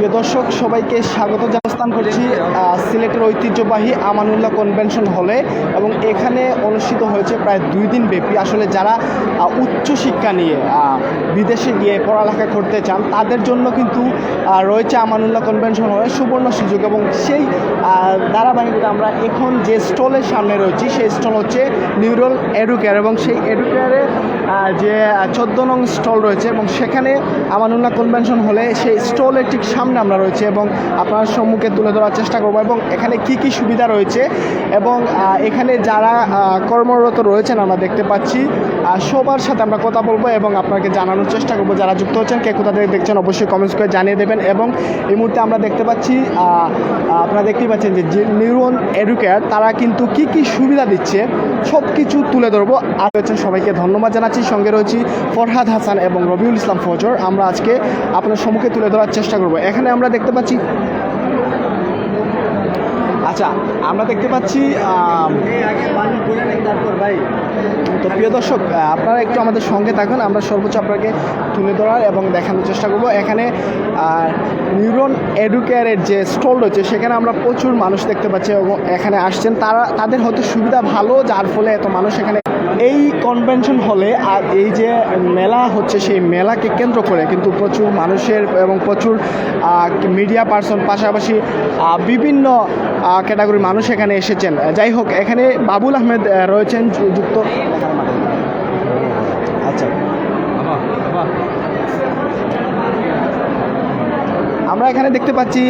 প্রিয় দর্শক, সবাইকে স্বাগত জানাস্থান করছি সিলেটের ঐতিহ্যবাহী আমানুল্লাহ কনভেনশন হলে এবং এখানে অনুষ্ঠিত হয়েছে প্রায় দুই দিন ব্যাপী। আসলে যারা উচ্চশিক্ষা নিয়ে বিদেশে গিয়ে পড়ালেখা করতে চান, তাদের জন্য কিন্তু রয়েছে আমানুল্লাহ কনভেনশন হলে সুবর্ণ সুযোগ এবং সেই ধারাবাহিকতা আমরা এখন যে স্টলের সামনে রয়েছি, সেই স্টল হচ্ছে নিউরল এডুকেয়ার এবং সেই এডুকেয়ারে যে চোদ্দ নং স্টল রয়েছে এবং সেখানে আমানুল্লাহ কনভেনশন হলে সেই স্টলের ঠিক সামনে আমরা রয়েছে এবং আপনার সম্মুখে তুলে ধরার চেষ্টা করব এবং এখানে কি কি সুবিধা রয়েছে এবং এখানে যারা কর্মরত রয়েছেন আমরা দেখতে পাচ্ছি। সবার সাথে আমরা কথা বলব এবং আপনাকে জানানোর চেষ্টা করব যারা যুক্ত হচ্ছেন, কে কোথা থেকে দেখছেন অবশ্যই কমেন্টস করে জানিয়ে দেবেন এবং এই মুহূর্তে আমরা দেখতে পাচ্ছি আপনারা দেখতেই পাচ্ছেন যে যে নিউরন এডুকেয়ার তারা কিন্তু কি কি সুবিধা দিচ্ছে সব কিছু তুলে ধরবো। আর হচ্ছেন সবাইকে ধন্যবাদ জানাচ্ছি। সঙ্গে রয়েছি ফরহাদ হাসান এবং রবিউল ইসলাম ফজর। আমরা আজকে আপনার সম্মুখে তুলে ধরার চেষ্টা করব। এখানে আমরা দেখতে পাচ্ছি আচ্ছা আমরা দেখতে পাচ্ছি তো প্রিয় দর্শক আপনারা একটু আমাদের সঙ্গে থাকুন, আমরা সর্বোচ্চ আপনাকে তুলে ধরার এবং দেখানোর চেষ্টা করব। এখানে নিউরন এডুকেয়ারের যে স্টল রয়েছে, সেখানে আমরা প্রচুর মানুষ দেখতে পাচ্ছি এবং এখানে আসছেন। তারা, তাদের হয়তো সুবিধা ভালো, যার ফলে এত মানুষ এখানে এই কনভেনশন হলে আর এই যে মেলা হচ্ছে, সেই মেলাকে কেন্দ্র করে কিন্তু প্রচুর মানুষের এবং প্রচুর মিডিয়া পার্সন পাশাপাশি বিভিন্ন ক্যাটাগরির মানুষ এখানে এসেছেন। যাই হোক, এখানে বাবুল আহমেদ রয়েছেন যুক্ত আমরা এখানে দেখতে পাচ্ছি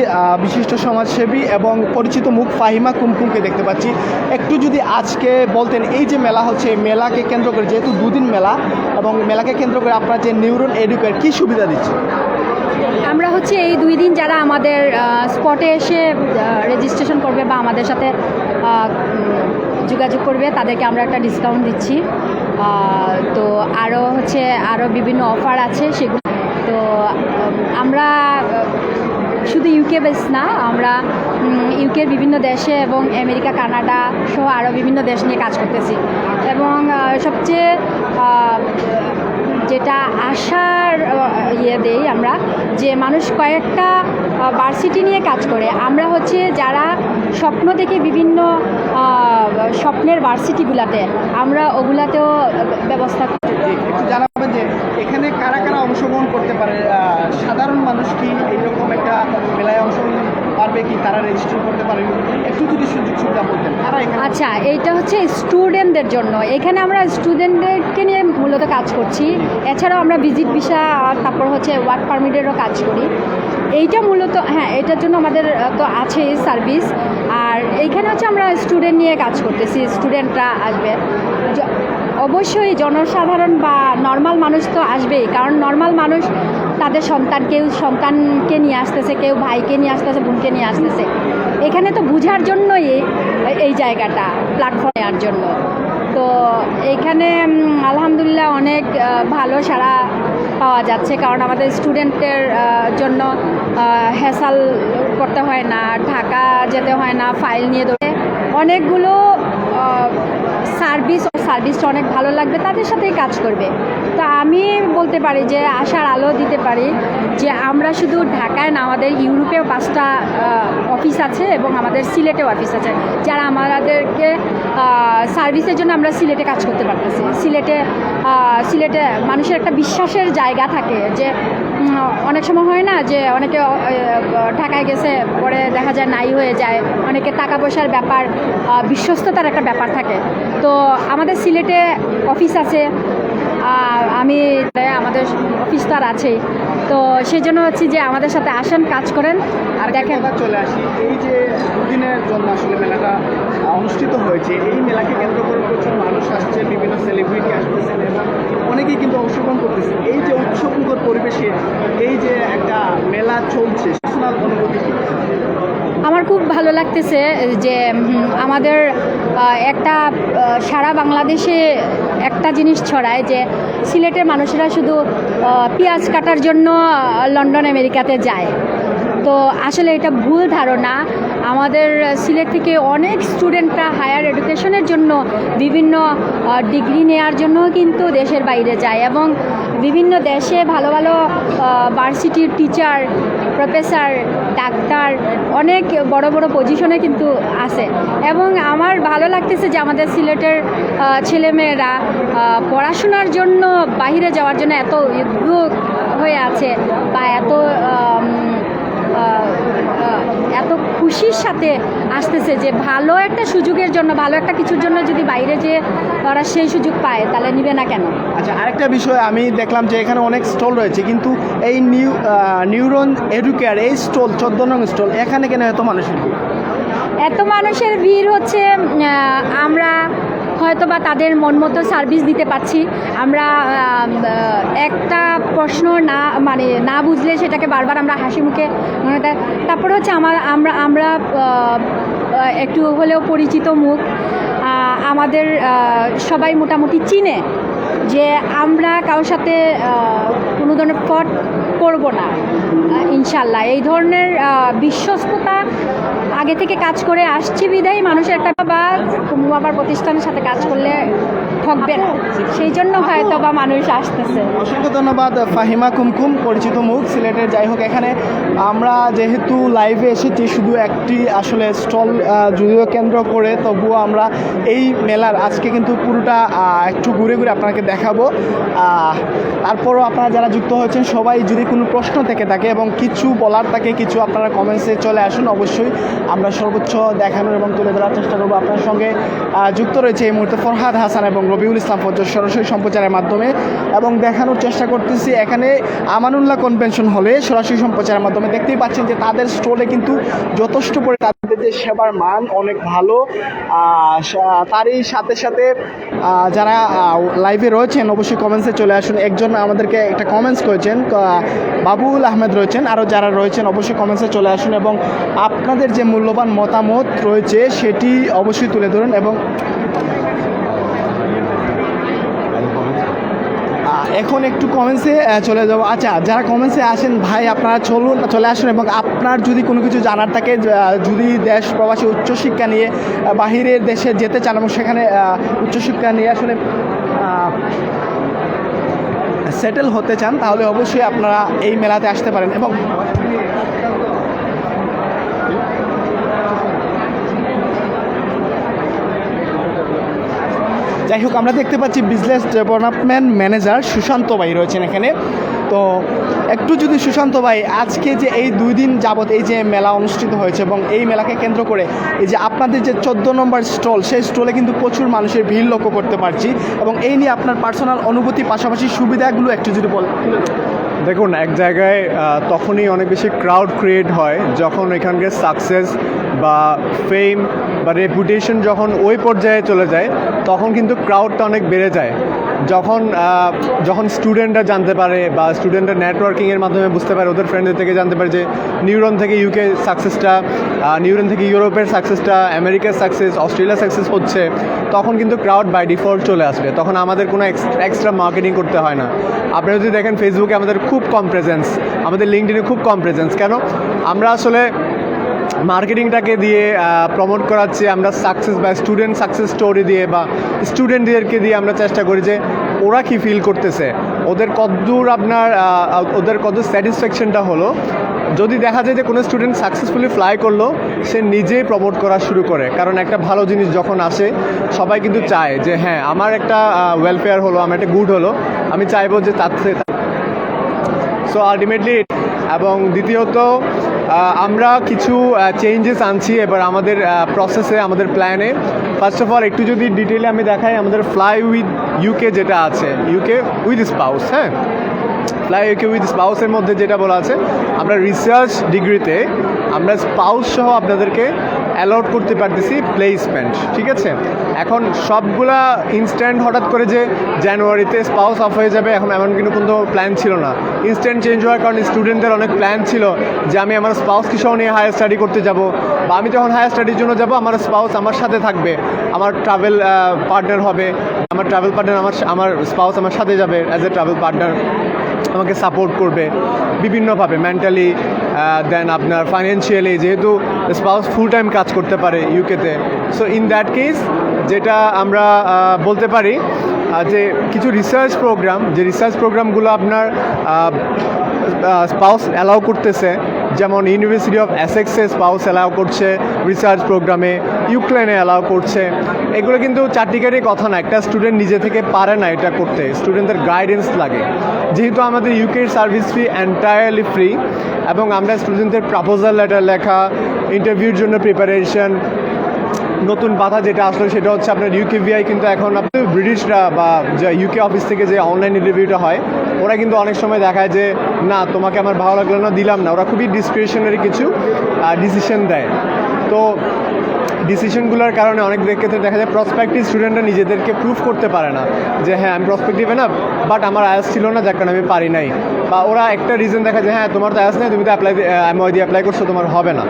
বিশিষ্ট সমাজসেবী এবং পরিচিত মুখ ফাহিমা কুমকুমকে দেখতে পাচ্ছি। একটু যদি আজকে বলতেন, এই যে মেলা হচ্ছে মেলাকে কেন্দ্র করে, যেহেতু দুদিন মেলা, এবং মেলাকে কেন্দ্র করে আপনার যে নিউরন এডুকেট, কী সুবিধা দিচ্ছে? আমরা হচ্ছে এই দুই দিন যারা আমাদের স্পটে এসে রেজিস্ট্রেশন করবে বা আমাদের সাথে যোগাযোগ করবে, তাদেরকে আমরা একটা ডিসকাউন্ট দিচ্ছি। তো আরও হচ্ছে আরও বিভিন্ন অফার আছে, সেগুলো তো আমরা শুধু ইউকে বেস না, আমরা ইউকের বিভিন্ন দেশে এবং আমেরিকা, কানাডা সহ আরও বিভিন্ন দেশ নিয়ে কাজ করতেছি। এবং সবচেয়ে যেটা আশার ইয়ে দেই আমরা, যে মানুষ কয়েকটা ভার্সিটি নিয়ে কাজ করে, আমরা হচ্ছে যারা স্বপ্ন দেখে বিভিন্ন স্বপ্নের ভার্সিটিগুলাতে আমরা ওগুলাতেও ব্যবস্থা করি এখানে কারা কারা অংশগ্রহণ করতে পারে? সাধারণ মানুষ কি এইরকম একটা মেলায় অংশগ্রহণ পারবে কি? তারা রেজিস্টার করতে পারে একটু যদি সুযোগ সুবিধা বলতেন। তারা আচ্ছা এইটা হচ্ছে স্টুডেন্টদের জন্য। এখানে আমরা স্টুডেন্টদেরকে নিয়ে মূলত কাজ করছি। এছাড়াও আমরা ভিজিট ভিসা আর তারপর হচ্ছে ওয়ার্ক পারমিটেরও কাজ করি। এইটা মূলত হ্যাঁ এটার জন্য আমাদের তো আছে সার্ভিস আর এইখানে হচ্ছে আমরা স্টুডেন্ট নিয়ে কাজ করতেছি। স্টুডেন্টরা আসবে। অবশ্যই জনসাধারণ বা নর্মাল মানুষ তো আসবেই। কারণ নর্মাল মানুষ তাদের সন্তান কেউ সন্তানকে নিয়ে আসতেছে কেউ ভাইকে নিয়ে আসতেছে বোনকে নিয়ে আসতেছে। এখানে তো বোঝার জন্যই এই- জায়গাটা প্ল্যাটফর্ম নেওয়ার জন্য। তো এইখানে উম, আলহামদুলিল্লাহ অনেক ভালো সাড়া পাওয়া যাচ্ছে। কারণ আমাদের স্টুডেন্টের জন্য হ্যাসাল করতে হয় না ঢাকা যেতে হয় না ফাইল নিয়ে ধরে অনেকগুলো সার্ভিস সার্ভিসটা অনেক ভালো লাগবে, তাদের সাথেই কাজ করবে। তো আমি বলতে পারি যে, আশার আলো দিতে পারি যে, আমরা শুধু ঢাকায় না, আমাদের ইউরোপেও পাঁচটা অফিস আছে এবং আমাদের সিলেটেও অফিস আছে, যারা আমাদেরকে সার্ভিসের জন্য আমরা সিলেটে কাজ করতে পারতেছি। সিলেটে সিলেটে মানুষের একটা বিশ্বাসের জায়গা থাকে যে অনেক সময় হয় না যে অনেকে ঢাকায় গেছে পরে দেখা যায় নাই হয়ে যায়। অনেকে টাকা পয়সার ব্যাপার বিশ্বস্ততার একটা ব্যাপার থাকে। তো আমাদের সিলেটে অফিস আছে। আমি আমাদের অফিস তো আর আছেই। তো সেই জন্য হচ্ছে যে আমাদের সাথে আসেন কাজ করেন। আর দেখেন। চলে আসি। এই যে দুদিনের জন্য আসলে মেলাটা অনুষ্ঠিত হয়েছে। এই মেলাকে কেন্দ্র করে প্রচুর মানুষ আসছে, বিভিন্ন সেলিব্রিটি আসতেছেন এবং অনেকেই কিন্তু অংশগ্রহণ করতেছে। এই যে উৎসবমুখর পরিবেশে এই যে একটা মেলা চলছে পার্সোনাল অনুভূতি আমার খুব ভালো লাগতেছে যে আমাদের একটা সারা বাংলাদেশে একটা জিনিস ছড়ায় যে, সিলেটের মানুষেরা শুধু পেঁয়াজ কাটার জন্য লন্ডন, আমেরিকাতে যায়। তো আসলে এটা ভুল ধারণা। আমাদের সিলেট থেকে অনেক স্টুডেন্টরা হায়ার এডুকেশনের জন্য বিভিন্ন ডিগ্রি নেওয়ার জন্য কিন্তু দেশের বাইরে যায় এবং বিভিন্ন দেশে ভালো ভালো ভার্সিটির টিচার প্রফেসর ডাক্তার অনেক বড় বড় পজিশনে কিন্তু আছে। এবং আমার ভালো লাগতেছে যে আমাদের সিলেটের ছেলেমেয়েরা পড়াশোনার জন্য বাইরে যাওয়ার জন্য এত উদ্যোগ হয়ে আছে বা এত এত খুশির সাথে আসতেছে যে ভালো একটা সুযোগের জন্য ভালো একটা কিছুর জন্য যদি বাইরে যে ওরা সেই সুযোগ পায় তাহলে নিবে না কেন? আচ্ছা আরেকটা বিষয় আমি দেখলাম যে এখানে অনেক স্টল রয়েছে কিন্তু এই নিউ নিউরন এডুকেয়ার এই স্টল চোদ্দ নং স্টল এখানে কেন এত মানুষের এত মানুষের ভিড় হচ্ছে আমরা হয়তো বা তাদের মন মতো সার্ভিস দিতে পারছি। আমরা একটা প্রশ্ন না মানে না বুঝলে সেটাকে বারবার আমরা হাসি মুখে মনে তারপর হচ্ছে আমার, আমরা আমরা একটু হলেও পরিচিত মুখ। আমাদের সবাই মোটামুটি চিনে যে আমরা কারোর সাথে কোনো ধরনের ফট করব না ইনশাল্লাহ। এই ধরনের বিশ্বস্ততা আগে থেকে কাজ করে আসছি বিদায়। মানুষের একটা বা বাবার আবার প্রতিষ্ঠানের সাথে কাজ করলে ঠকবে না সেই জন্য হয়তো বা মানুষ আসতেছে। অসংখ্য ধন্যবাদ, ফাহিমা কুমকুম, পরিচিত মুখ, সিলেটের। যাই হোক, এখানে আমরা যেহেতু লাইভে এসেছি, শুধু একটি আসলে স্টল যদিও কেন্দ্র করে, তবুও আমরা এই মেলার আজকে কিন্তু পুরোটা একটু ঘুরে ঘুরে আপনাকে দেখাবো। তারপরও আপনারা যারা যুক্ত হয়েছেন, সবাই যদি কোনো প্রশ্ন থেকে থাকে এবং কিছু বলার থাকে, কিছু আপনারা কমেন্টসে চলে আসুন, অবশ্যই আমরা সর্বোচ্চ দেখানোর এবং তুলে ধরার চেষ্টা করব আপনার সঙ্গে। যুক্ত রয়েছে এই মুহূর্তে ফরহাদ হাসান এবং রবিউল ইসলাম ফজর সরাসরি সম্প্রচারের মাধ্যমে এবং দেখানোর চেষ্টা করতেছি এখানে আমানুল্লাহ কনভেনশন হলে সরাসরি সম্প্রচারের মাধ্যমে। দেখতেই পাচ্ছেন যে তাদের স্টলে কিন্তু যথেষ্ট করে তাদের যে সেবার মান অনেক ভালো। তারই সাথে সাথে যারা লাইভে রয়েছেন, অবশ্যই কমেন্টসে চলে আসুন। একজন আমাদেরকে একটা কমেন্টস করেছেন বাবুল আহমেদ রয়েছেন। আরও যারা রয়েছেন, অবশ্যই কমেন্টসে চলে আসুন এবং আপনাদের যে মূল্যবান মতামত রয়েছে, সেটি অবশ্যই তুলে ধরুন এবং এখন একটু কমেন্টসে চলে যাব। আচ্ছা যারা কমেন্টসে আসেন, ভাই, আপনারা চলুন, চলে আসুন এবং আপনার যদি কোনো কিছু জানার থাকে যদি দেশ, প্রবাসী, উচ্চশিক্ষা নিয়ে বাহিরের দেশে যেতে চান এবং সেখানে উচ্চশিক্ষা নিয়ে আসলে সেটেল হতে চান, তাহলে অবশ্যই আপনারা এই মেলাতে আসতে পারেন। এবং যাই হোক, আমরা দেখতে পাচ্ছি বিজনেস ডেভেলপমেন্ট ম্যানেজার সুশান্ত ভাই রয়েছেন এখানে। তো একটু যদি সুশান্ত ভাই, আজকে যে এই দুই দিন যাবত এই যে মেলা অনুষ্ঠিত হয়েছে এবং এই মেলাকে কেন্দ্র করে এই যে আপনাদের যে চোদ্দ নম্বর স্টল, সেই স্টলে কিন্তু প্রচুর মানুষের ভিড় লক্ষ্য করতে পারছি এবং এই নিয়ে আপনার পার্সোনাল অনুভূতি, পাশাপাশি সুবিধাগুলো একটু যদি বল দেখুন, এক জায়গায় তখনই অনেক বেশি ক্রাউড ক্রিয়েট হয় যখন এখানকার সাকসেস বা ফেম বা রেপুটেশন যখন ওই পর্যায়ে চলে যায়, তখন কিন্তু ক্রাউডটা অনেক বেড়ে যায়। যখন যখন স্টুডেন্টরা জানতে পারে বা স্টুডেন্টরা নেটওয়ার্কিংয়ের মাধ্যমে বুঝতে পারে, ওদের ফ্রেন্ডদের থেকে জানতে পারে যে নিউরন থেকে ইউকে সাকসেসটা নিউরন থেকে ইউরোপের সাকসেসটা আমেরিকার সাকসেস অস্ট্রেলিয়া সাকসেস হচ্ছে, তখন কিন্তু ক্রাউড বাই ডিফল্ট চলে আসবে। তখন আমাদের কোনো এক্সট্রা মার্কেটিং করতে হয় না। আপনি যদি দেখেন ফেসবুকে আমাদের খুব কম প্রেজেন্স আমাদের লিঙ্কডিনে খুব কম প্রেজেন্স কেন? আমরা আসলে মার্কেটিংটাকে দিয়ে প্রমোট করাচ্ছি। আমরা সাকসেস বা স্টুডেন্ট সাকসেস স্টোরি দিয়ে বা স্টুডেন্টদেরকে দিয়ে আমরা চেষ্টা করি যে ওরা কি ফিল করতেছে। ওদের কতদূর আপনার ওদের কত স্যাটিসফ্যাকশনটা হলো। যদি দেখা যায় যে কোনো স্টুডেন্ট সাকসেসফুলি ফ্লাই করল, সে নিজেই প্রমোট করা শুরু করে। কারণ একটা ভালো জিনিস যখন আসে, সবাই কিন্তু চায় যে হ্যাঁ আমার একটা ওয়েলফেয়ার হলো, আমার একটা গুড হলো। আমি চাইব যে তার সো আলটিমেটলি এবং দ্বিতীয়ত আমরা কিছু চেঞ্জেস আনছি এবার আমাদের প্রসেসে আমাদের প্ল্যানে ফার্স্ট অফ অল একটু যদি ডিটেলে আমি দেখাই, আমাদের ফ্লাই উইথ ইউকে যেটা আছে ইউকে উইথ স্পাউস হ্যাঁ? ফ্লাই ইউকে উইথ স্পাউসের মধ্যে যেটা বলা আছে, আমরা রিসার্চ ডিগ্রিতে আমরা স্পাউস সহ আপনাদেরকে অ্যালাউড করতে পারতেছি প্লেসমেন্ট ঠিক আছে? এখন সবগুলা ইনস্ট্যান্ট হঠাৎ করে যে জানুয়ারিতে স্পাউস অফ হয়ে যাবে, এখন এমন কিন্তু কোনো প্ল্যান ছিল না। ইনস্ট্যান্ট চেঞ্জ হওয়ার কারণে স্টুডেন্টদের অনেক প্ল্যান ছিল যে আমি আমার স্পাউসকে সহ নিয়ে হায়ার স্টাডি করতে যাব, বা আমি যখন হায়ার স্টাডির জন্য যাব, আমার স্পাউস আমার সাথে থাকবে, আমার ট্রাভেল পার্টনার হবে, আমার ট্রাভেল পার্টনার আমার আমার স্পাউস আমার সাথে যাবে অ্যাজ এ ট্রাভেল পার্টনার আমাকে সাপোর্ট করবে, বিভিন্নভাবে মেন্টালি দেন আপনার ফাইন্যান্সিয়ালি যেহেতু স্পাউস ফুল টাইম কাজ করতে পারে ইউকেতে সো ইন দ্যাট কেস যেটা আমরা বলতে পারি যে কিছু রিসার্চ প্রোগ্রাম যে রিসার্চ প্রোগ্রামগুলো আপনার স্পাউস অ্যালাউ করতেছে যেমন ইউনিভার্সিটি অফ অ্যাসেক্সে স্পাউস অ্যালাউ করছে রিসার্চ প্রোগ্রামে ইউক্রেনে অ্যালাউ করছে। এগুলো কিন্তু চারটিকারই কথা না, একটা স্টুডেন্ট নিজে থেকে পারে না এটা করতে স্টুডেন্টদের গাইডেন্স লাগে। যেহেতু আমাদের ইউকের সার্ভিস ফি এন্টায়ারলি ফ্রি এবং আমরা স্টুডেন্টদের প্রপোজাল লেটার লেখা ইন্টারভিউর জন্য প্রিপারেশন নতুন বাধা যেটা আসলো সেটা হচ্ছে আপনার ইউকে ভিআই কিন্তু এখন আপনি ব্রিটিশরা বা ইউকে অফিস থেকে যে অনলাইন ইন্টারভিউটা হয় ওরা কিন্তু অনেক সময় দেখায় যে, না, তোমাকে আমার ভালো লাগল না, দিলাম না। ওরা খুবই ডিসক্রিপশনারি কিছু ডিসিশন দেয়। তো ডিসিশনগুলোর কারণে অনেক ক্ষেত্রে দেখা যায় প্রসপেক্টিভ স্টুডেন্টরা নিজেদেরকে প্রুভ করতে পারে না যে হ্যাঁ আমি প্রসপেক্টিভ না বাট আমার আয়াস ছিল না, যার কারণে আমি পারি নাই। বা ওরা একটা রিজন দেখা যায় হ্যাঁ তোমার তো আয়াস নেই তুমি তো অ্যাপ্লাই আমি ওই দিয়ে অ্যাপ্লাই করছ তোমার হবে না।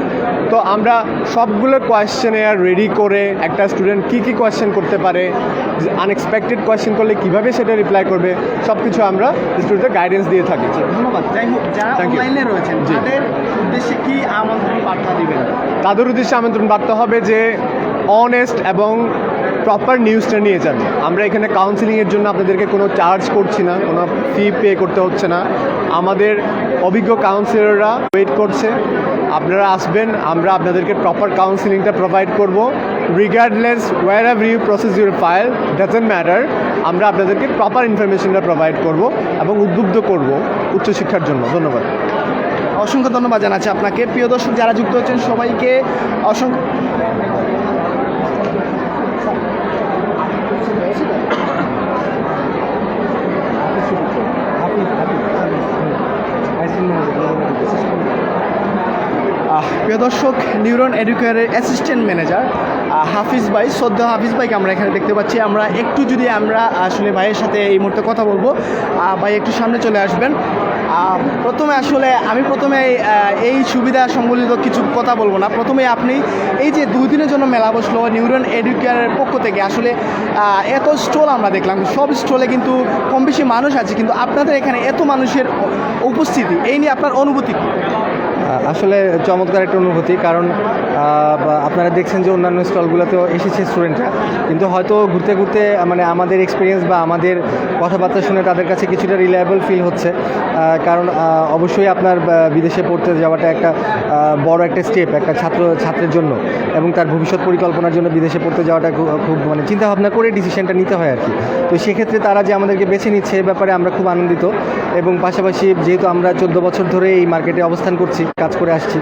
তো আমরা সবগুলো কোয়েশ্চেনে আর রেডি করে একটা স্টুডেন্ট কী কী কোয়েশ্চেন করতে পারে আনএক্সপেক্টেড কোয়েশ্চেন করলে কীভাবে সেটা রিপ্লাই করবে সব কিছু আমরা স্টুডেন্টদের গাইডেন্স দিয়ে থাকি। ধন্যবাদ। যাই হোক যারা অনলাইনে রয়েছেন। তাদের উদ্দেশ্যে কি আমন্ত্রণ বার্তা দিবেন? তাদের উদ্দেশ্যে আমন্ত্রণ বার্তা হবে যে অনেস্ট এবং প্রপার নিউজটা নিয়ে যান আমরা এখানে কাউন্সিলিংয়ের জন্য আপনাদেরকে কোনো চার্জ করছি না, কোনো ফি পে করতে হচ্ছে না। আমাদের অভিজ্ঞ কাউন্সিলররা ওয়েট করছে। আপনারা আসবেন, আমরা আপনাদেরকে প্রপার কাউন্সিলিংটা প্রোভাইড করব। Regardless whatever you process your file doesn't matter আমরা আপনাদেরকে প্রপার ইনফরমেশনটা প্রোভাইড করব এবং উদ্বুদ্ধ করব উচ্চশিক্ষার জন্য। ধন্যবাদ। অসংখ্য ধন্যবাদ জানাচ্ছি আপনাকে। প্রিয় দর্শক যারা যুক্ত হচ্ছেন সবাইকে, অসংখ্য প্রিয় দর্শক, নিউরন এডুকেয়ারের অ্যাসিস্ট্যান্ট ম্যানেজার হাফিজ ভাই সদ্য হাফিজ ভাইকে আমরা এখানে দেখতে পাচ্ছি। আমরা একটু যদি আমরা আসলে ভাইয়ের সাথে এই মুহূর্তে কথা বলব ভাই একটু সামনে চলে আসবেন। প্রথমে আসলে আমি প্রথমে এই সুবিধা সম্বলিত কিছু কথা বলব না প্রথমে আপনি এই যে দুই দিনের জন্য মেলা বসল নিউরন এডুকেয়ারের পক্ষ থেকে, আসলে এত স্টল আমরা দেখলাম সব স্টলে কিন্তু কম বেশি মানুষ আছে, কিন্তু আপনাদের এখানে এত মানুষের উপস্থিতি, এই নিয়ে আপনার অনুভূতি? আসলে চমৎকার একটা অনুভূতি, কারণ আপনারা দেখছেন যে অন্যান্য স্টলগুলোতেও এসেছে স্টুডেন্টরা। কিন্তু হয়তো ঘুরতে ঘুরতে মানে আমাদের এক্সপিরিয়েন্স বা আমাদের কথাবার্তা শুনে তাদের কাছে কিছুটা রিলায়েবল ফিল হচ্ছে। কারণ অবশ্যই আপনার বিদেশে পড়তে যাওয়াটা একটা বড় একটা স্টেপ একটা ছাত্র, ছাত্রের জন্য। এবং তার ভবিষ্যৎ পরিকল্পনার জন্য বিদেশে পড়তে যাওয়াটা খুব মানে চিন্তাভাবনা করে ডিসিশনটা নিতে হয় আর কি তো সেক্ষেত্রে তারা যে আমাদেরকে বেছে নিচ্ছে, এ ব্যাপারে আমরা খুব আনন্দিত। এবং পাশাপাশি যেহেতু আমরা চোদ্দ বছর ধরে এই মার্কেটে অবস্থান করছি কাজ করে আসছি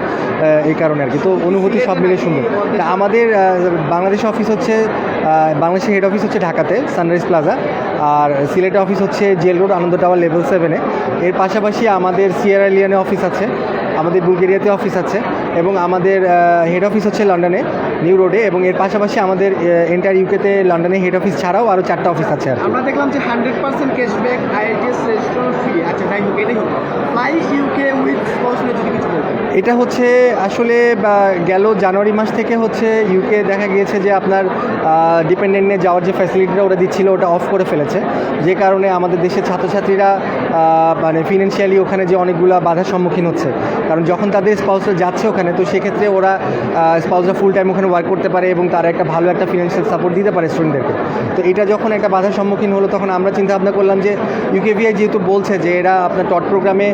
এই কারণে আর কি। তো অনুভূতি সব মিলে সুন্দর। আমাদের বাংলাদেশ অফিস হচ্ছে বাংলাদেশের হেড অফিস হচ্ছে ঢাকাতে সানরাইজ প্লাজা আর সিলেটের অফিস হচ্ছে Jail Road Ananda Tower level সেভেনে এর পাশাপাশি আমাদের সিয়ারা লিয়ানে অফিস আছে, আমাদের বুলগেরিয়াতে অফিস আছে এবং আমাদের হেড অফিস হচ্ছে লন্ডনে নিউ রোডে এবং এর পাশাপাশি আমাদের এন্টার ইউকেতে লন্ডনে হেড অফিস ছাড়াও আরও চারটা অফিস আছে আর আমরা দেখলাম যে hundred percent cashback IELTS registration free আচ্ছা যাই হোক এটাই হোক ফ্লাই ইউকে উইথ যদি কিছু এটা হচ্ছে আসলে গেল জানুয়ারি মাস থেকে হচ্ছে ইউকে দেখা গিয়েছে যে আপনার ডিপেন্ডেন্টে যাওয়ার যে ফ্যাসিলিটিটা ওরা দিচ্ছিল, ওটা অফ করে ফেলেছে। যে কারণে আমাদের দেশের ছাত্রছাত্রীরা মানে ফিনান্সিয়ালি ওখানে যে অনেকগুলো বাধার সম্মুখীন হচ্ছে। কারণ যখন তাদের স্পাউসরা যাচ্ছে ওখানে, তো সেক্ষেত্রে ওরা স্পাউসরা ফুল টাইম ওখানে ওয়ার্ক করতে পারে এবং তারা একটা ভালো একটা ফিনান্সিয়াল সাপোর্ট দিতে পারে স্টুডেন্টদেরকে তো এটা যখন একটা বাধার সম্মুখীন হলো, তখন আমরা চিন্তা ভাবনা করলাম যে ইউকেভিআই যেহেতু বলছে যে, এরা আপনার টট প্রোগ্রামে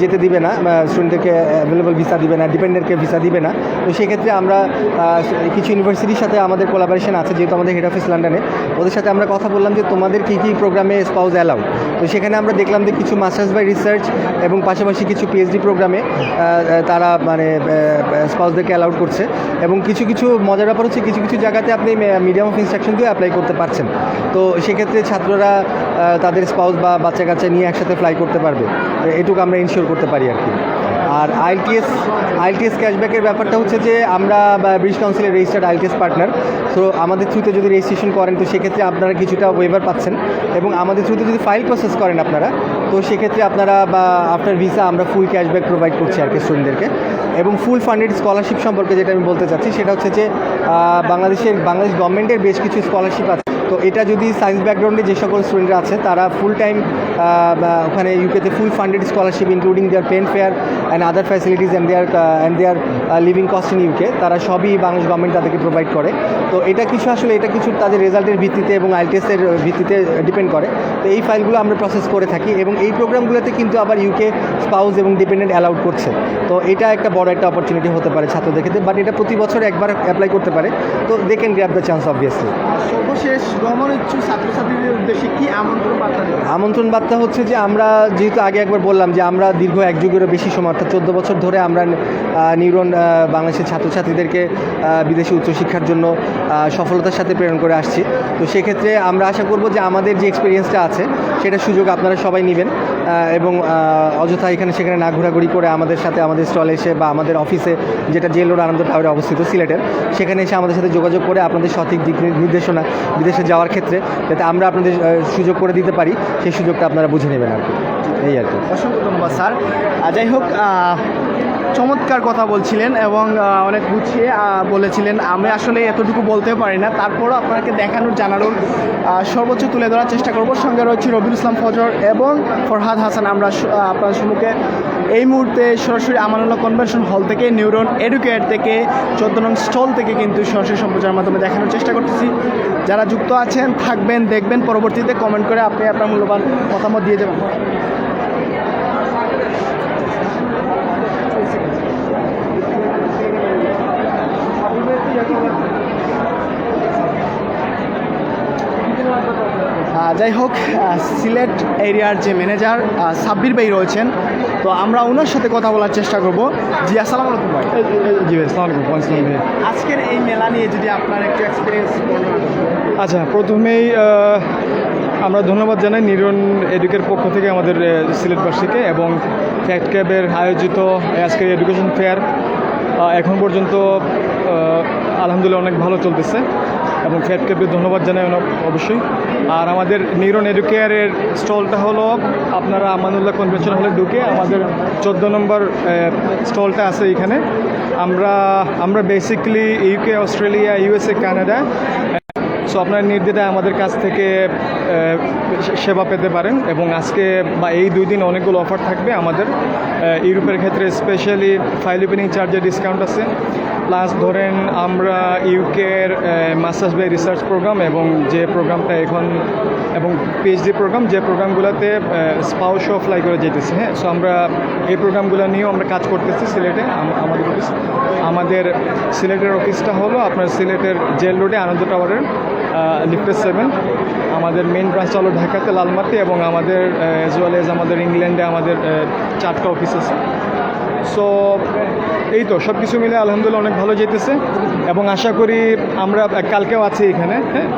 যেতে দিবে না স্টুডেন্টদেরকে অ্যাভেলেবল ভিসা দিবে না ডিপেন্ডেন্টকে ভিসা দিবে না। তো সেক্ষেত্রে আমরা কিছু ইউনিভার্সিটির সাথে আমাদের কোলাবারেশন আছে, যেহেতু আমাদের হেড অফিস লন্ডনে ওদের সাথে আমরা কথা বললাম যে তোমাদের কী কী প্রোগ্রামে স্পাউস অ্যালাউ তো সেখানে আমরা দেখলাম যে কিছু মাস্টার্স বাই রিসার্চ এবং পাশাপাশি কিছু পিএইচডি প্রোগ্রামে তারা মানে স্পাউসদেরকে অ্যালাউড করছে। এবং কিছু কিছু মজার ব্যাপার হচ্ছে কিছু কিছু জায়গাতে আপনি মিডিয়াম অফ ইনস্ট্রাকশন দিয়ে অ্যাপ্লাই করতে পারছেন। তো সেক্ষেত্রে ছাত্ররা তাদের স্পাউস বা বাচ্চা কাচ্চা নিয়ে একসাথে ফ্লাই করতে পারবে। এটুকু আমরা ইনশিওর করতে পারি আর কি। আর আইটিএস আইএলটিএস ক্যাশব্যাকের ব্যাপারটা হচ্ছে যে আমরা ব্রিটিশ কাউন্সিলের রেজিস্টার্ড আইএলটিএস পার্টনার তো আমাদের থ্রুতে যদি রেজিস্ট্রেশন করেন, তো সেক্ষেত্রে আপনারা কিছুটা ওয়েভার পাচ্ছেন। এবং আমাদের থ্রুতে যদি ফাইল প্রসেস করেন আপনারা, তো সেক্ষেত্রে আপনারা, বা আফটার ভিসা আমরা ফুল ক্যাশব্যাক প্রোভাইড করছি আর কি স্টুডেন্টদেরকে এবং ফুল ফান্ডেড স্কলারশিপ সম্পর্কে যেটা আমি বলতে চাচ্ছি, সেটা হচ্ছে যে বাংলাদেশের, বাংলাদেশ গভর্নমেন্টের বেশ কিছু স্কলারশিপ আছে। তো এটা যদি সায়েন্স ব্যাকগ্রাউন্ডে যে সকল স্টুডেন্টরা আছে, তারা ফুল টাইম ওখানে ইউকেতে full funded scholarship including their plane fare and other facilities and their and their living cost in UK তারা সবই বাংলাদেশ গভর্নমেন্ট তাদেরকে প্রোভাইড করে। তো এটা কিছু আসলে এটা কিছু তাদের রেজাল্টের ভিত্তিতে এবং আইএলটিএসের ভিত্তিতে ডিপেন্ড করে। তো এই ফাইলগুলো আমরা প্রসেস করে থাকি এবং এই প্রোগ্রামগুলোতে কিন্তু আবার ইউকে স্পাউস এবং ডিপেন্ডেন্ট অ্যালাউড করছে। তো এটা একটা বড় একটা অপরচুনিটি হতে পারে ছাত্রদের ক্ষেত্রে বাট এটা প্রতি বছর একবার অ্যাপ্লাই করতে পারে। তো they can grab the chance obviously সর্বশেষ ভ্রমণ ইচ্ছুক ছাত্রছাত্রীদের উদ্দেশ্যে কি আমন্ত্রণ বার্তা আমন্ত্রণ বার্তা হচ্ছে যে আমরা যেহেতু আগে একবার বললাম যে আমরা দীর্ঘ এক যুগেরও বেশি সময়, অর্থাৎ চোদ্দ বছর ধরে আমরা নিউরন বাংলাদেশের ছাত্রছাত্রীদেরকে বিদেশি উচ্চশিক্ষার জন্য সফলতার সাথে প্রেরণ করে আসছি। তো সেক্ষেত্রে আমরা আশা করব যে আমাদের যে এক্সপিরিয়েন্সটা আছে সেটা সুযোগ আপনারা সবাই নেবেন। এবং অযথা এখানে সেখানে না ঘোরাঘুরি করে আমাদের সাথে আমাদের স্টলে এসে বা আমাদের অফিসে যেটা জেল রোড আনন্দ টাওয়ারে অবস্থিত সিলেটের, সেখানে এসে আমাদের সাথে যোগাযোগ করে আপনাদের সঠিক দিক নির্দেশনা, বিদেশে যাওয়ার ক্ষেত্রে যাতে আমরা আপনাদের সুযোগ করে দিতে পারি, সেই সুযোগটা আপনারা বুঝে নেবেন আর কি। এই আর কি। অসংখ্য ধন্যবাদ, স্যার। যাই হোক চমৎকার কথা বলছিলেন এবং অনেক গুছিয়ে বলেছিলেন। আমি আসলে এতটুকু বলতে পারি না। তারপরও আপনাকে দেখানোর, জানানোর সর্বোচ্চ তুলে ধরার চেষ্টা করব। সঙ্গে রয়েছে রবিউল ইসলাম ফজর এবং ফরহাদ হাসান। আমরা আপনার সম্মুখে এই মুহূর্তে সরাসরি আমানুল্লাহ কনভেনশন হল থেকে, নিউরন এডুকেট থেকে, চোদ্দ নং স্টল থেকে কিন্তু সরাসরি সম্প্রচারের মাধ্যমে দেখানোর চেষ্টা করতেছি। যারা যুক্ত আছেন, থাকবেন, দেখবেন, পরবর্তীতে কমেন্ট করে আপনি আপনার মূল্যবান মতামত দিয়ে যাবেন। যাই হোক সিলেট এরিয়ার যে ম্যানেজার সাব্বির ভাই রয়েছেন। তো আমরা ওনার সাথে কথা বলার চেষ্টা করব। জি আসসালামু আলাইকুম ভাই। জি ভাই সালাম আলাইকুম আজকের এই মেলা নিয়ে যদি আপনার একটু এক্সপিরিয়েন্স আচ্ছা প্রথমেই আমরা ধন্যবাদ জানাই নিরন এডুকের পক্ষ থেকে আমাদের সিলেটবাসীকে এবং ফ্যাক্ট ক্যাবের আয়োজিত আজকের এডুকেশন ফেয়ার। এখন পর্যন্ত আলহামদুলিল্লাহ অনেক ভালো চলতেছে। এবং ফ্যাট ধন্যবাদ জানাই অবশ্যই। আর আমাদের নিরন এডুকেয়ারের স্টলটা হলো আপনারা আমানুল্লাহ কনভেনশন হলে ঢুকে আমাদের চোদ্দ নম্বর স্টলটা আছে এখানে। আমরা আমরা basically UK Australia USA Canada so আপনারা নির্দ্বিধায় আমাদের কাছ থেকে সেবা পেতে পারেন এবং আজকে বা এই দুই দিন অনেকগুলো অফার থাকবে আমাদের। ইউরোপের ক্ষেত্রে স্পেশালি ফাইল ওপেনিং চার্জের ডিসকাউন্ট আছে। প্লাস ধরেন আমরা ইউকের মাস্টার্স বাই রিসার্চ প্রোগ্রাম এবং যে প্রোগ্রামটা এখন, এবং পিএইচডি প্রোগ্রাম, যে প্রোগ্রামগুলোতে স্পাউস অফ লাই করে যেতেছে হ্যাঁ? সো আমরা এই প্রোগ্রামগুলো নিয়েও আমরা কাজ করতেছি সিলেটে আমাদের অফিস আমাদের সিলেটের অফিসটা হলো আপনার সিলেটের জেল রোডে, আনন্দ টাওয়ারের লিফটেড সেভেন আমাদের মেন ব্রাঞ্চ হলো ঢাকাতে লালমাটি এবং আমাদের অ্যাজ ওয়েল এজ আমাদের ইংল্যান্ডে আমাদের চারটা অফিস আছে। সো এই তো সব কিছু মিলে আলহামদুলিল্লাহ অনেক ভালো যেতেছে এবং আশা করি আমরা কালকেও আছি এখানে হ্যাঁ?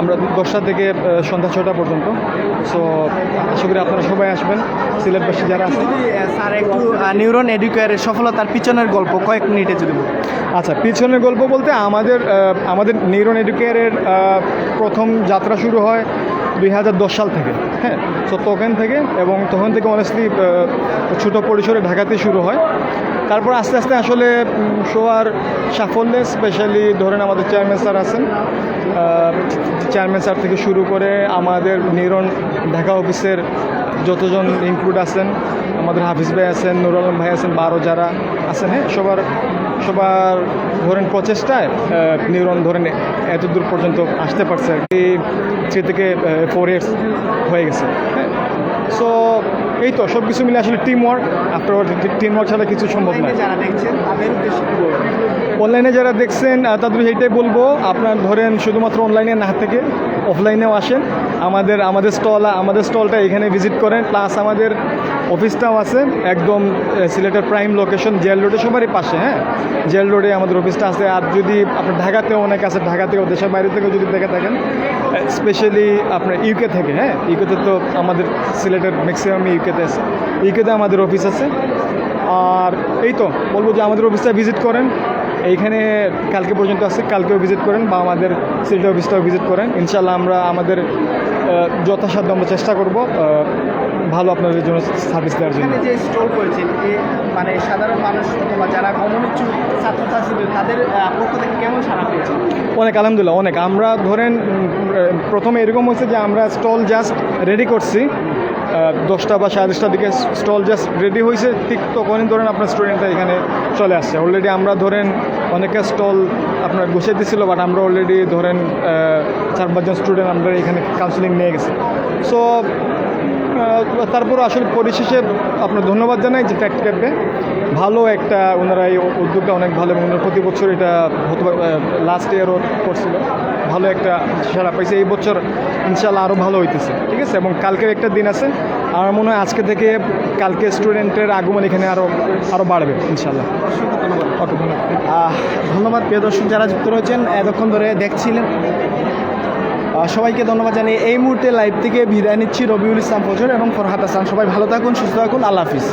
আমরা দশটা থেকে সন্ধ্যা ছটা পর্যন্ত। সো আশা করি আপনারা সবাই আসবেন সিলেটবাসী যারা আছেন স্যার একটু নিউরন এডুকেয়ারের সফলতার পিছনের গল্প কয়েক মিনিটে যদি। আচ্ছা পিছনের গল্প বলতে আমাদের আমাদের নিউরন এডুকেয়ারের প্রথম যাত্রা শুরু হয় দুই হাজার দশ সাল থেকে হ্যাঁ? তো তখন থেকে এবং তখন থেকে অনেস্টলি ছোটো পরিসরে ঢাকাতে শুরু হয়। তারপর আস্তে আস্তে আসলে শোয়ার সাফল্যে স্পেশালি ধরেন আমাদের চেয়ারম্যান স্যার আছেন। চেয়ারম্যান স্যার থেকে শুরু করে আমাদের নিরন ঢাকা অফিসের যতজন ইনক্লুড আছেন, আমাদের হাফিজ ভাই আছেন নুর আলম ভাই আছেন, বারো যারা আছেন হ্যাঁ? সবার সবার ধরেন প্রচেষ্টায় নিউরন ধরেন এত দূর পর্যন্ত আসতে পারছে আর কি। থ্রি থেকে ফোর ইয়ার্স হয়ে গেছে। সো এই তো সব কিছু মিলে আসলে team work after team work ছাড়া কিছু সম্ভব নয়? অনলাইনে যারা দেখছেন তাদের এইটাই বলব আপনার ধরেন শুধুমাত্র অনলাইনে না থেকে অফলাইনেও আসেন। আমাদের আমাদের স্টল আমাদের স্টলটা এখানে ভিজিট করেন প্লাস আমাদের অফিসটাও আছে, একদম সিলেটের প্রাইম লোকেশন জেল রোডে, সবারই পাশে হ্যাঁ? জেল রোডে আমাদের অফিসটা আছে, আর যদি আপনার ঢাকাতেও অনেক আছে ঢাকা থেকেও দেশের বাইরে থেকেও যদি দেখে থাকেন স্পেশালি আপনার ইউকে থেকে হ্যাঁ? ইউকেতে তো আমাদের সিলেটের ম্যাক্সিমাম ইউকেতে আছে। ইউকেতে আমাদের অফিস আছে। আর এই তো, বলব যে আমাদের অফিসটা ভিজিট করেন, এইখানে কালকে পর্যন্ত আছে, কালকেও ভিজিট করেন, বা আমাদের সিলেট অফিসটাও ভিজিট করেন। ইনশাল্লাহ আমরা আমাদের যথাসাধ্য আমরা চেষ্টা করব ভালো আপনাদের জন্য সার্ভিস দেওয়ার জন্য। যে স্টোর করেছেন মানে সাধারণ মানুষ অথবা যারা কমিউনিটি ছাত্রছাত্রীদের তাদের পক্ষ থেকে কেমন সাড়া পেয়েছেন অনেক আলহামদুলিল্লাহ অনেক। আমরা ধরেন প্রথমে এরকম হচ্ছে যে আমরা স্টল জাস্ট রেডি করছি। দশটা বা সাড়ে দশটার দিকে স্টল জাস্ট রেডি হয়েছে। ঠিক তখনই ধরেন আপনার স্টুডেন্টরা এখানে চলে আসছে। অলরেডি আমরা ধরেন অনেকে স্টল আপনার বসিয়ে দিছিল বাট আমরা অলরেডি ধরেন চার পাঁচজন স্টুডেন্ট আমরা এখানে কাউন্সিলিং নিয়ে গেছি। সো তারপর আসলে পরিশেষে আপনার ধন্যবাদ জানাই যে ফ্যাক্ট ক্যাপে ভালো একটা ওনারা এই উদ্যোগটা অনেক ভালো এবং প্রতি বছর এটা হতে লাস্ট ইয়ারও করছিল। ভালো একটা সারা পাইছে। এই বছর ইনশাল্লাহ আরও ভালো হইতেছে। ঠিক আছে? এবং কালকের একটা দিন আছে। আমার মনে হয় আজকে থেকে কালকে স্টুডেন্টের আগমন এখানে আরও আরও বাড়বে ইনশাল্লাহ ধন্যবাদ। ধন্যবাদ প্রিয় দর্শক যারা যুক্ত রয়েছেন। এতক্ষণ ধরে দেখছিলেন সবাইকে ধন্যবাদ জানিয়ে এই মুহূর্তে লাইভ থেকে বিদায় নিচ্ছি রবিউল ইসলাম ফজর এবং ফরহাদ হাসান। সবাই ভালো থাকুন, সুস্থ থাকুন, আল্লাহ হাফিজ।